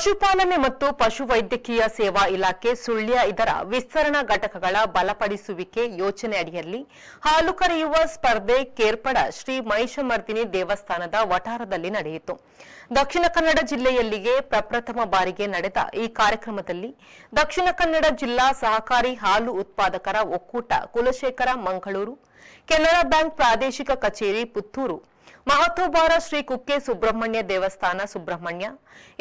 ಪಶುಪಾಲನೆ ಮತ್ತು ಪಶುವೈದ್ಯಕೀಯ ಸೇವಾ ಇಲಾಖೆ ಸುಳ್ಯ ಇದರ ವಿಸ್ತರಣಾ ಘಟಕಗಳ ಬಲಪಡಿಸುವಿಕೆ ಯೋಜನೆ ಅಡಿಯಲ್ಲಿ ಹಾಲು ಕರೆಯುವ ಸ್ಪರ್ಧೆ ಕೇರ್ಪಡ ಶ್ರೀ ಮಹಿಷಮರ್ದಿನಿ ದೇವಸ್ಥಾನದ ವಠಾರದಲ್ಲಿ ನಡೆಯಿತು. ದಕ್ಷಿಣ ಕನ್ನಡ ಜಿಲ್ಲೆಯಲ್ಲಿಯೇ ಪ್ರಪ್ರಥಮ ಬಾರಿಗೆ ನಡೆದ ಈ ಕಾರ್ಯಕ್ರಮದಲ್ಲಿ ದಕ್ಷಿಣ ಕನ್ನಡ ಜಿಲ್ಲಾ ಸಹಕಾರಿ ಹಾಲು ಉತ್ಪಾದಕರ ಒಕ್ಕೂಟ ಕುಲಶೇಖರ ಮಂಗಳೂರು, ಕೆನರಾ ಬ್ಯಾಂಕ್ ಪ್ರಾದೇಶಿಕ ಕಚೇರಿ ಪುತ್ತೂರು ಮಹತೋಬಾರ ಶ್ರೀ ಕುಕ್ಕೆ ಸುಬ್ರಹ್ಮಣ್ಯ ದೇವಸ್ಥಾನ ಸುಬ್ರಹ್ಮಣ್ಯ,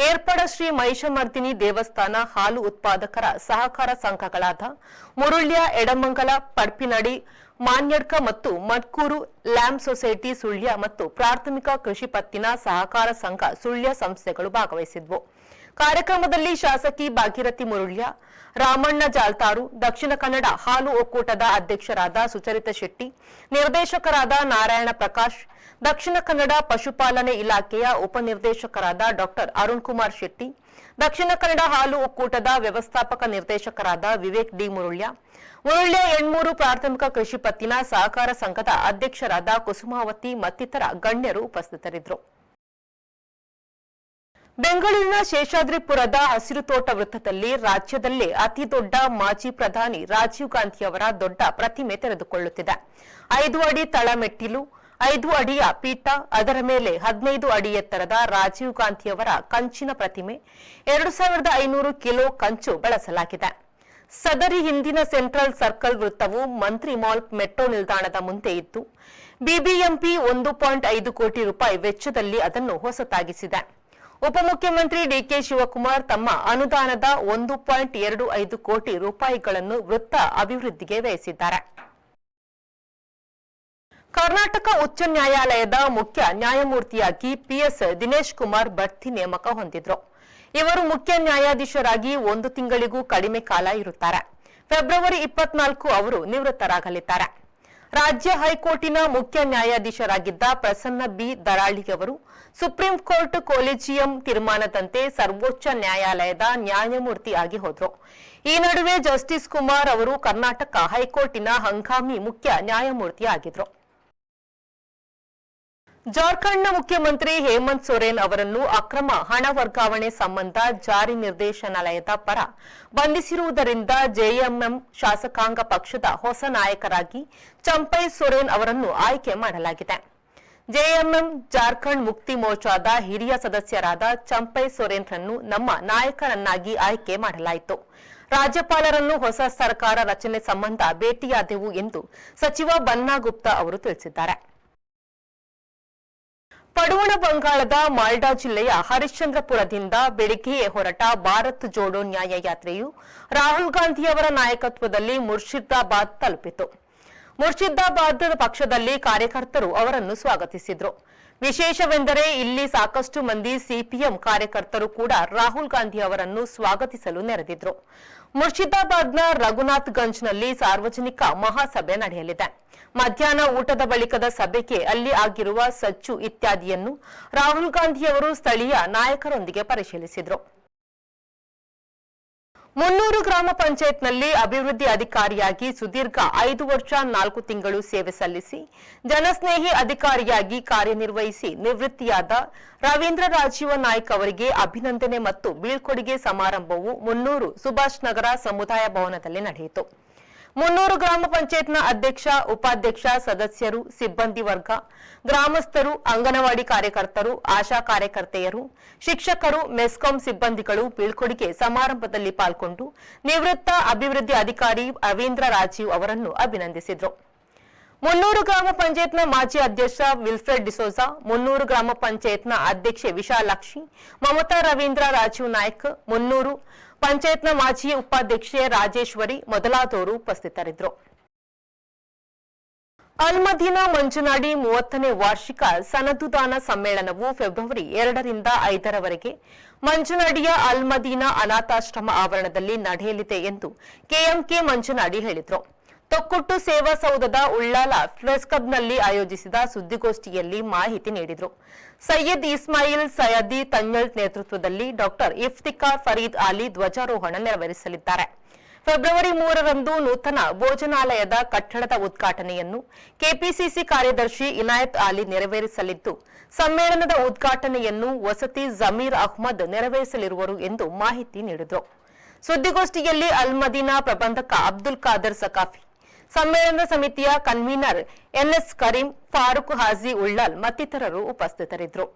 ಏರ್ಪಡ ಶ್ರೀ ಮಹಿಷಮರ್ದಿನಿ ದೇವಸ್ಥಾನ ಹಾಲು ಉತ್ಪಾದಕರ ಸಹಕಾರ ಸಂಘಗಳಾದ ಮುರುಳ್ಯ, ಎಡಮಂಗಲ, ಪಡ್ಪಿನಡಿ, ಮಾನ್ಯಡ್ಕ ಮತ್ತು ಮಡ್ಕೂರು ಲ್ಯಾಂಬ್ ಸೊಸೈಟಿ ಸುಳ್ಯ ಮತ್ತು ಪ್ರಾಥಮಿಕ ಕೃಷಿ ಪತ್ತಿನ ಸಹಕಾರ ಸಂಘ ಸುಳ್ಯ ಸಂಸ್ಥೆಗಳು ಭಾಗವಹಿಸಿದ್ವು. ಕಾರ್ಯಕ್ರಮದಲ್ಲಿ ಶಾಸಕಿ ಭಾಗೀರಥಿ ಮುರುಳ್ಯ, ರಾಮಣ್ಣ ಜಾಲ್ತಾರು, ದಕ್ಷಿಣ ಕನ್ನಡ ಹಾಲು ಒಕ್ಕೂಟದ ಅಧ್ಯಕ್ಷರಾದ ಸುಚರಿತ ಶೆಟ್ಟಿ, ನಿರ್ದೇಶಕರಾದ ನಾರಾಯಣ ಪ್ರಕಾಶ್, ದಕ್ಷಿಣ ಕನ್ನಡ ಪಶುಪಾಲನೆ ಇಲಾಖೆಯ ಉಪನಿರ್ದೇಶಕರಾದ ಡಾಕ್ಟರ್ ಅರುಣ್ ಕುಮಾರ್ ಶೆಟ್ಟಿ, ದಕ್ಷಿಣ ಕನ್ನಡ ಹಾಲು ಒಕ್ಕೂಟದ ವ್ಯವಸ್ಥಾಪಕ ನಿರ್ದೇಶಕರಾದ ವಿವೇಕ್ ಡಿ ಮುರುಳ್ಯ ಮುರುಳ್ಯ ಎಣ್ಮೂರು ಪ್ರಾಥಮಿಕ ಕೃಷಿ ಪತ್ತಿನ ಸಹಕಾರ ಸಂಘದ ಅಧ್ಯಕ್ಷರಾದ ಕುಸುಮಾವತಿ ಮತ್ತಿತರ ಗಣ್ಯರು ಉಪಸ್ಥಿತರಿದ್ದರು. ಬೆಂಗಳೂರಿನ ಶೇಷಾದ್ರಿಪುರದ ಹಸಿರು ತೋಟ ವೃತ್ತದಲ್ಲಿ ರಾಜ್ಯದಲ್ಲೇ ಅತಿ ದೊಡ್ಡ ಮಾಜಿ ಪ್ರಧಾನಿ ರಾಜೀವ್ ಗಾಂಧಿಯವರ ದೊಡ್ಡ ಪ್ರತಿಮೆ ತೆರೆದುಕೊಳ್ಳುತ್ತಿದೆ. ಐದು ಅಡಿ ತಳಮೆಟ್ಟಿಲು, ಐದು ಅಡಿಯ ಪೀಠ, ಅದರ ಮೇಲೆ ಹದಿನೈದು ಅಡಿ ಎತ್ತರದ ರಾಜೀವ್ ಗಾಂಧಿಯವರ ಕಂಚಿನ ಪ್ರತಿಮೆ, ಎರಡು ಸಾವಿರದ ಐನೂರು ಕಿಲೋ ಕಂಚು ಬಳಸಲಾಗಿದೆ. ಸದರಿ ಹಿಂದಿನ ಸೆಂಟ್ರಲ್ ಸರ್ಕಲ್ ವೃತ್ತವು ಮಂತ್ರಿ ಮಾಲ್ ಮೆಟ್ರೋ ನಿಲ್ದಾಣದ ಮುಂದೆ ಇದ್ದು, ಬಿಬಿಎಂಪಿ ಒಂದು ಪಾಯಿಂಟ್ ಐದು ಕೋಟಿ ರೂಪಾಯಿ ವೆಚ್ಚದಲ್ಲಿ ಅದನ್ನು ಹೊಸತಾಗಿಸಿದೆ. ಉಪಮುಖ್ಯಮಂತ್ರಿ ಡಿಕೆ ಶಿವಕುಮಾರ್ ತಮ್ಮ ಅನುದಾನದ ಒಂದು ಪಾಯಿಂಟ್ ಎರಡು ಐದು ಕೋಟಿ ರೂಪಾಯಿಗಳನ್ನು ವೃತ್ತ ಅಭಿವೃದ್ಧಿಗೆ ವ್ಯಯಿಸಿದ್ದಾರೆ. ಕರ್ನಾಟಕ ಉಚ್ಚ ನ್ಯಾಯಾಲಯದ ಮುಖ್ಯ ನ್ಯಾಯಮೂರ್ತಿಯಾಗಿ ಪಿಎಸ್ ದಿನೇಶ್ ಕುಮಾರ್ ಬಡ್ತಿ ನೇಮಕ ಹೊಂದಿದ್ರು. ಇವರು ಮುಖ್ಯ ನ್ಯಾಯಾಧೀಶರಾಗಿ ಒಂದು ತಿಂಗಳಿಗೂ ಕಡಿಮೆ ಕಾಲ ಇರುತ್ತಾರೆ. ಫೆಬ್ರವರಿ ಇಪ್ಪತ್ನಾಲ್ಕು ಅವರು ನಿವೃತ್ತರಾಗಲಿದ್ದಾರೆ. ರಾಜ್ಯ ಹೈಕೋರ್ಟಿನ ಮುಖ್ಯ ನ್ಯಾಯಾಧೀಶರಾಗಿದ್ದ ಪ್ರಸನ್ನ ಬಿ. ದರಾಳಿ ಅವರು ಸುಪ್ರೀಂ ಕೋರ್ಟ್ ಕೊಲಿಜಿಯಂ ತೀರ್ಮಾನದಂತೆ ಸರ್ವೋಚ್ಚ ನ್ಯಾಯಾಲಯದ ನ್ಯಾಯಮೂರ್ತಿ ಆಗಿ ಹೋದ್ರು. ಈ ನಡುವೆ ಜಸ್ಟಿಸ್ ಕುಮಾರ್ ಅವರು ಕರ್ನಾಟಕ ಹೈಕೋರ್ಟಿನ ಹಂಗಾಮಿ ಮುಖ್ಯ ನ್ಯಾಯಮೂರ್ತಿ ಆಗಿದ್ರು ಜಾರ್ಖಂಡ್ನ ಮುಖ್ಯಮಂತ್ರಿ ಹೇಮಂತ್ ಸೊರೇನ್ ಅವರನ್ನು ಅಕ್ರಮ ಹಣ ವರ್ಗಾವಣೆ ಸಂಬಂಧ ಜಾರಿ ನಿರ್ದೇಶನಾಲಯದ ಪರ ಬಂಧಿಸಿರುವುದರಿಂದ ಜೆಎಂಎಂ ಶಾಸಕಾಂಗ ಪಕ್ಷದ ಹೊಸ ನಾಯಕರಾಗಿ ಚಂಪೈ ಸೊರೇನ್ ಅವರನ್ನು ಆಯ್ಕೆ ಮಾಡಲಾಗಿದೆ. ಜೆಎಂಎಂ ಜಾರ್ಖಂಡ್ ಮುಕ್ತಿ ಮೋರ್ಚಾದ ಹಿರಿಯ ಸದಸ್ಯರಾದ ಚಂಪೈ ಸೊರೇನ್ರನ್ನು ನಮ್ಮ ನಾಯಕರನ್ನಾಗಿ ಆಯ್ಕೆ ಮಾಡಲಾಯಿತು. ರಾಜ್ಯಪಾಲರನ್ನು ಹೊಸ ಸರ್ಕಾರ ರಚನೆ ಸಂಬಂಧ ಭೇಟಿಯಾದೆವು ಎಂದು ಸಚಿವ ಬನ್ನಾ ಗುಪ್ತಾ ಅವರು ತಿಳಿಸಿದ್ದಾರೆ. ಪಡುವಣ ಬಂಗಾಳದ ಮಾಲ್ಡಾ ಜಿಲ್ಲೆಯ ಹರಿಶ್ಚಂದ್ರಪುರದಿಂದ ಬೆಳಿಗ್ಗೆಯೇ ಹೊರಟ ಭಾರತ್ ಜೋಡೋ ನ್ಯಾಯ ಯಾತ್ರೆಯು ರಾಹುಲ್ ಗಾಂಧಿಯವರ ನಾಯಕತ್ವದಲ್ಲಿ ಮುರ್ಷಿದಾಬಾದ್ ತಲುಪಿತು. ಮುರ್ಷಿದಾಬಾದ್ ಪಕ್ಷದಲ್ಲಿ ಕಾರ್ಯಕರ್ತರು ಅವರನ್ನು ಸ್ವಾಗತಿಸಿದ್ರು. ವಿಶೇಷವೆಂದರೆ ಇಲ್ಲಿ ಸಾಕಷ್ಟು ಮಂದಿ ಸಿಪಿಎಂ ಕಾರ್ಯಕರ್ತರು ಕೂಡ ರಾಹುಲ್ ಗಾಂಧಿ ಅವರನ್ನು ಸ್ವಾಗತಿಸಲು ನೆರೆದಿದ್ರು. ಮುರ್ಷಿದಾಬಾದ್ನ ರಘುನಾಥ್ಗಂಜ್ನಲ್ಲಿ ಸಾರ್ವಜನಿಕ ಮಹಾಸಭೆ ನಡೆಯಲಿದೆ. ಮಧ್ಯಾಹ್ನ ಊಟದ ಬಳಿಕದ ಸಭೆಗೆ ಅಲ್ಲಿ ಆಗಿರುವ ಸಚ್ಚು ಇತ್ಯಾದಿಯನ್ನು ರಾಹುಲ್ ಗಾಂಧಿಯವರು ಸ್ಥಳೀಯ ನಾಯಕರೊಂದಿಗೆ ಪರಿಶೀಲಿಸಿದ್ರು. ಮುನ್ನೂರು ಗ್ರಾಮ ಪಂಚಾಯತ್ನಲ್ಲಿ ಅಭಿವೃದ್ಧಿ ಅಧಿಕಾರಿಯಾಗಿ ಸುದೀರ್ಘ ಐದು ವರ್ಷ ನಾಲ್ಕು ತಿಂಗಳು ಸೇವೆ ಸಲ್ಲಿಸಿ, ಜನಸ್ನೇಹಿ ಅಧಿಕಾರಿಯಾಗಿ ಕಾರ್ಯನಿರ್ವಹಿಸಿ ನಿವೃತ್ತಿಯಾದ ರವೀಂದ್ರ ರಾಜೀವ ನಾಯ್ಕ ಅವರಿಗೆ ಅಭಿನಂದನೆ ಮತ್ತು ಬೀಳ್ಕೊಡುಗೆ ಸಮಾರಂಭವು ಮುನ್ನೂರು ಸುಭಾಷ್ ನಗರ ಸಮುದಾಯ ಭವನದಲ್ಲಿ ನಡೆಯಿತು. ಮುನ್ನೂರು ಗ್ರಾಮ ಪಂಚಾಯತ್ನ ಅಧ್ಯಕ್ಷ, ಉಪಾಧ್ಯಕ್ಷ, ಸದಸ್ಯರು, ಸಿಬ್ಬಂದಿ ವರ್ಗ, ಗ್ರಾಮಸ್ಥರು, ಅಂಗನವಾಡಿ ಕಾರ್ಯಕರ್ತರು, ಆಶಾ ಕಾರ್ಯಕರ್ತೆಯರು, ಶಿಕ್ಷಕರು, ಮೆಸ್ಕಾಂ ಸಿಬ್ಬಂದಿಗಳು ಬೀಳ್ಕೊಡುಗೆ ಸಮಾರಂಭದಲ್ಲಿ ಪಾಲ್ಗೊಂಡು ನಿವೃತ್ತ ಅಭಿವೃದ್ಧಿ ಅಧಿಕಾರಿ ರವೀಂದ್ರ ರಾಜೀವ್ ಅವರನ್ನು ಅಭಿನಂದಿಸಿದರು. ಮುನ್ನೂರು ಗ್ರಾಮ ಪಂಚಾಯತ್ನ ಮಾಜಿ ಅಧ್ಯಕ್ಷ ವಿಲ್ಫ್ರೆಡ್ ಡಿಸೋಜಾ, ಮುನ್ನೂರು ಗ್ರಾಮ ಪಂಚಾಯತ್ನ ಅಧ್ಯಕ್ಷೆ ವಿಶಾಲಾಕ್ಷಿ, ಮಮತಾ ರವೀಂದ್ರ ರಾಜೀವ್ ನಾಯ್ಕ್, ಮುನ್ನೂರು ಪಂಚಾಯತ್ನ ಮಾಜಿ ಉಪಾಧ್ಯಕ್ಷೆ ರಾಜೇಶ್ವರಿ ಮೊದಲಾದವರು ಉಪಸ್ಥಿತರಿದ್ದರು. ಅಲ್ಮದೀನಾ ಮಂಜುನಾಡಿ ಮೂವತ್ತನೇ ವಾರ್ಷಿಕ ಸನದುದಾನ ಸಮ್ಮೇಳನವು ಫೆಬ್ರವರಿ ಎರಡರಿಂದ ಐದರವರೆಗೆ ಮಂಜುನಾಡಿಯ ಅಲ್ಮದೀನ ಅನಾಥಾಶ್ರಮ ಆವರಣದಲ್ಲಿ ನಡೆಯಲಿದೆ ಎಂದು ಕೆಎಂಕೆ ಮಂಜುನಾಡಿ ಹೇಳಿದರು. ತೊಕ್ಕೊಟ್ಟು ಸೇವಾ ಸೌಧದ ಉಳ್ಳಾಲ ಪ್ರೆಸ್ ಕ್ಲಬ್ನಲ್ಲಿ ಆಯೋಜಿಸಿದ ಸುದ್ದಿಗೋಷ್ಠಿಯಲ್ಲಿ ಮಾಹಿತಿ ನೀಡಿದರು. ಸೈಯದ್ ಇಸ್ಮಾಯಿಲ್ ಸಯದಿ ತಂಗಲ್ ನೇತೃತ್ವದಲ್ಲಿ ಡಾಕ್ಟರ್ ಇಫ್ತಿಕಾರ್ ಫರೀದ್ ಅಲಿ ಧ್ವಜಾರೋಹಣ ನೆರವೇರಿಸಲಿದ್ದಾರೆ. ಫೆಬ್ರವರಿ ಮೂರರಂದು ನೂತನ ಭೋಜನಾಲಯದ ಕಟ್ಟಡದ ಉದ್ಘಾಟನೆಯನ್ನು ಕೆಪಿಸಿಸಿ ಕಾರ್ಯದರ್ಶಿ ಇನಾಯತ್ ಅಲಿ ನೆರವೇರಿಸಲಿದ್ದು, ಸಮ್ಮೇಳನದ ಉದ್ಘಾಟನೆಯನ್ನು ವಸತಿ ಜಮೀರ್ ಅಹ್ಮದ್ ನೆರವೇರಿಸಲಿರುವರು ಎಂದು ಮಾಹಿತಿ ನೀಡಿದರು. ಸುದ್ದಿಗೋಷ್ಠಿಯಲ್ಲಿ ಅಲ್ಮದೀನಾ ಪ್ರಬಂಧಕ ಅಬ್ದುಲ್ ಖಾದರ್ ಸಕಾಫಿ ಸಮ್ಮೇಳನ ಸಮಿತಿಯ ಕನ್ವೀನರ್ ಎನ್ಎಸ್ ಕರೀಂ ಫಾರೂಕ್ ಹಾಜಿ ಉಳ್ಳಾಲ್ ಮತ್ತಿತರರು ಉಪಸ್ಥಿತರಿದ್ದರು.